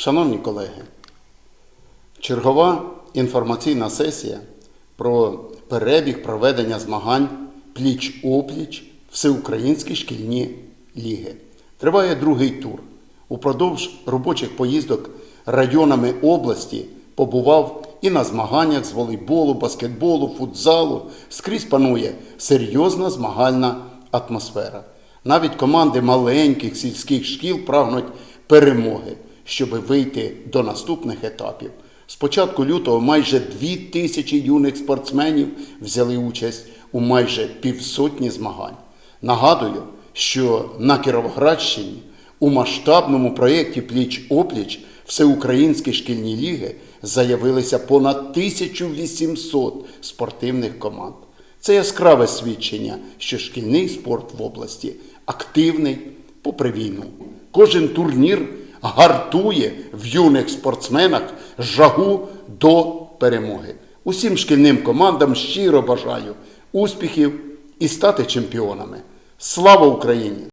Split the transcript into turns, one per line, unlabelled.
Шановні колеги, чергова інформаційна сесія про перебіг проведення змагань пліч-опліч Всеукраїнські шкільні ліги. Триває другий тур. Упродовж робочих поїздок районами області побував і на змаганнях з волейболу, баскетболу, футзалу. Скрізь панує серйозна змагальна атмосфера. Навіть команди маленьких сільських шкіл прагнуть перемоги, щоб вийти до наступних етапів. З початку лютого майже дві тисячі юних спортсменів взяли участь у майже півсотні змагань. Нагадую, що на Кіровоградщині у масштабному проєкті Пліч-опліч Всеукраїнські шкільні ліги заявилися понад 1800 спортивних команд. Це яскраве свідчення, що шкільний спорт в області активний попри війну. Кожен турнір гартує в юних спортсменах жагу до перемоги. Усім шкільним командам щиро бажаю успіхів і стати чемпіонами. Слава Україні!